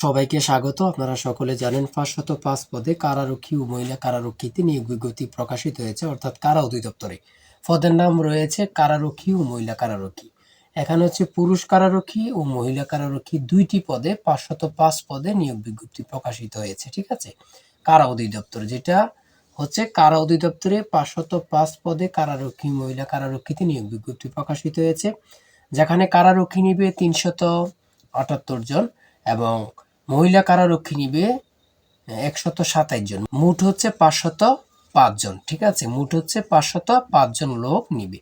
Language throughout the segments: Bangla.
সবাইকে স্বাগত। আপনারা সকলে জানেন পাঁচশত পাঁচ পদে কারারক্ষী ও মহিলা কারারক্ষীতে নিয়োগ বিজ্ঞপ্তি প্রকাশিত হয়েছে, অর্থাৎ কারা অধিদপ্তরে পদের নাম রয়েছে কারারক্ষী ও মহিলা কারারক্ষী। এখানে হচ্ছে পুরুষ কারারক্ষী ও মহিলা কারারক্ষী দুইটি পদে পাঁচশত পাঁচ পদে নিয়োগ বিজ্ঞপ্তি প্রকাশিত হয়েছে, ঠিক আছে? কারা অধিদপ্তর যেটা হচ্ছে কারা অধিদপ্তরে পাঁচশত পাঁচ পদে কারারক্ষী মহিলা কারারক্ষীতে নিয়োগ বিজ্ঞপ্তি প্রকাশিত হয়েছে, যেখানে কারারক্ষী নিবে তিনশত আটাত্তর জন এবং মহিলা কারারক্ষী নিবে একশত সাতাইশ জন। মুঠ হচ্ছে পাঁচশত পাঁচজন, ঠিক আছে? মুঠ হচ্ছে পাঁচশত পাঁচজন লোক নিবে।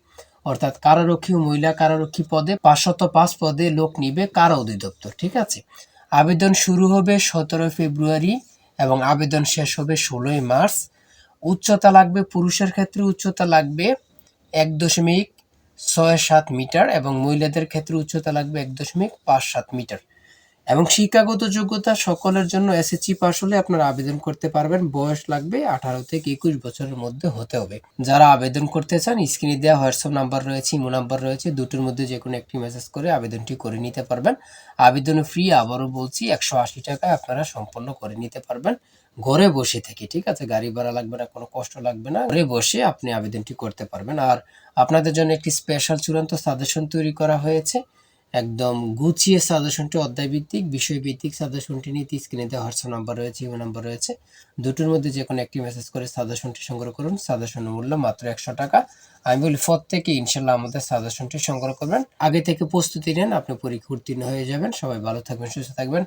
অর্থাৎ কারারক্ষী ও মহিলা কারারক্ষী পদে, পাঁচশত পাঁচ পদে লোক নিবে কারা অধিদপ্তর, ঠিক আছে? আবেদন শুরু হবে সতেরো ফেব্রুয়ারি এবং আবেদন শেষ হবে ষোলোই মার্চ। উচ্চতা লাগবে পুরুষের ক্ষেত্রে, উচ্চতা লাগবে এক দশমিক ছয় সাত মিটার এবং মহিলাদের ক্ষেত্রে উচ্চতা লাগবে এক দশমিক পাঁচ সাত মিটার। এবং শিক্ষাগত যোগ্যতা সকলের জন্য এসএসসি পাস হলে আপনারা আবেদন করতে পারবেন। বয়স লাগবে আঠারো থেকে একুশ বছরের মধ্যে হতে হবে। যারা আবেদন করতে চান স্ক্রিনে দেওয়া হোয়াটসঅ্যাপ নাম্বার রয়েছে ইমো নাম্বার রয়েছে, দুটোর মধ্যে যে কোনো একটি মেসেজ করে আবেদনটি করে নিতে পারবেন। আবেদন ফ্রি আবারও বলছি, একশো আশি টাকায় আপনারা সম্পন্ন করে নিতে পারবেন। ঘরে বসে থেকে, ঠিক আছে? গাড়ি ভাড়া লাগবে না, কোনো কষ্ট লাগবে না। ঘরে বসে আপনি আবেদনটি করতে পারবেন। আর আপনাদের জন্য একটি স্পেশাল চূড়ান্ত সাজেশন তৈরি করা হয়েছে। একদম গুছিয়ে সাজেশনটি অধ্যায় ভিত্তিক বিষয় ভিত্তিক সাজেশনটি নিতে স্ক্রিনে দেওয়া হোয়াটসঅ্যাপ নাম্বার রয়েছে ইমেল নাম্বার রয়েছে। দুটোর মধ্যে যে কোনো একটি মেসেজ করে সাজেশনটি সংগ্রহ করুন। সাজেশনের মূল্য মাত্র একশো টাকা। আমি বলি ফর থেকে ইনশাল্লাহ আমাদের সাজেশনটি সংগ্রহ করবেন। আগে থেকে প্রস্তুতি নেন, আপনি পরীক্ষা উত্তীর্ণ হয়ে যাবেন। সবাই ভালো থাকবেন, সুস্থ থাকবেন।